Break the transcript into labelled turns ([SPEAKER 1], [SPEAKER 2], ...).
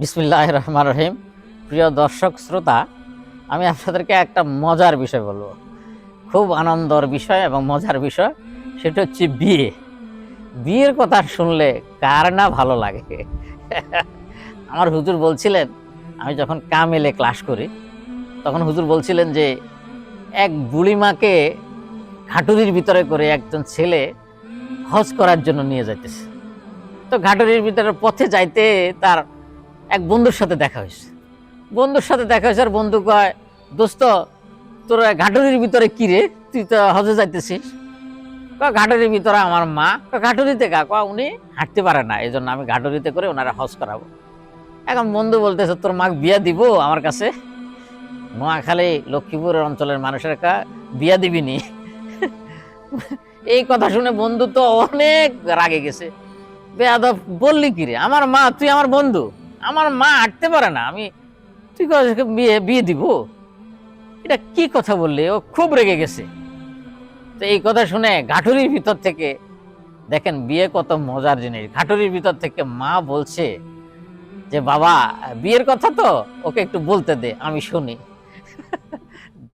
[SPEAKER 1] বিসমিল্লাহ রহমান রহিম। প্রিয় দর্শক, শ্রোতা, আমি আপনাদেরকে একটা মজার বিষয় বলব। খুব আনন্দর বিষয় এবং মজার বিষয়, সেটা হচ্ছে বিয়ে। বিয়ের কথা শুনলে কার না ভালো লাগে? আমার হুজুর বলছিলেন, আমি যখন কামেলে ক্লাস করি, তখন হুজুর বলছিলেন যে, এক বুড়িমাকে ঘাটুরির ভিতরে করে একজন ছেলে হজ করার জন্য নিয়ে যাইতেছে। তো ঘাটুরির ভিতরে পথে যাইতে তার এক বন্ধুর সাথে দেখা হয়েছে। বন্ধুর সাথে দেখা হয়েছে আর বন্ধু কয়, দোস্ত, তোর ঘাটুরির ভিতরে কি রে? তুই তো হজে যাইতেছিস। ঘাটুরির ভিতরে আমার মা। ঘাটুরিতে কা কয়, উনি হাঁটতে পারে না এই জন্য আমি ঘাটুরিতে করে ওনারা হজ করাবো। এখন বন্ধু বলতেছে, তোর মা বিয়া দিব আমার কাছে? নোয়াখালী লক্ষ্মীপুর অঞ্চলের মানুষের কা বিয়া দিবিনি এই কথা শুনে বন্ধু তো অনেক রাগে গেছে। বেয়াদব, বললি কিরে আমার মা, তুই আমার বন্ধু? আমার মা হাঁটতে পারে না, আমি তুই বিয়ে বিয়ে দিব? এটা কি কথা বললি? ও খুব রেগে গেছে। তো এই কথা শুনে ঘাটুরির ভিতর থেকে দেখেন বিয়ে কত মজার জিনিস। ঘাটুরির ভিতর থেকে মা বলছে যে, বাবা, বিয়ের কথা তো ওকে একটু বলতে দে, আমি শুনি।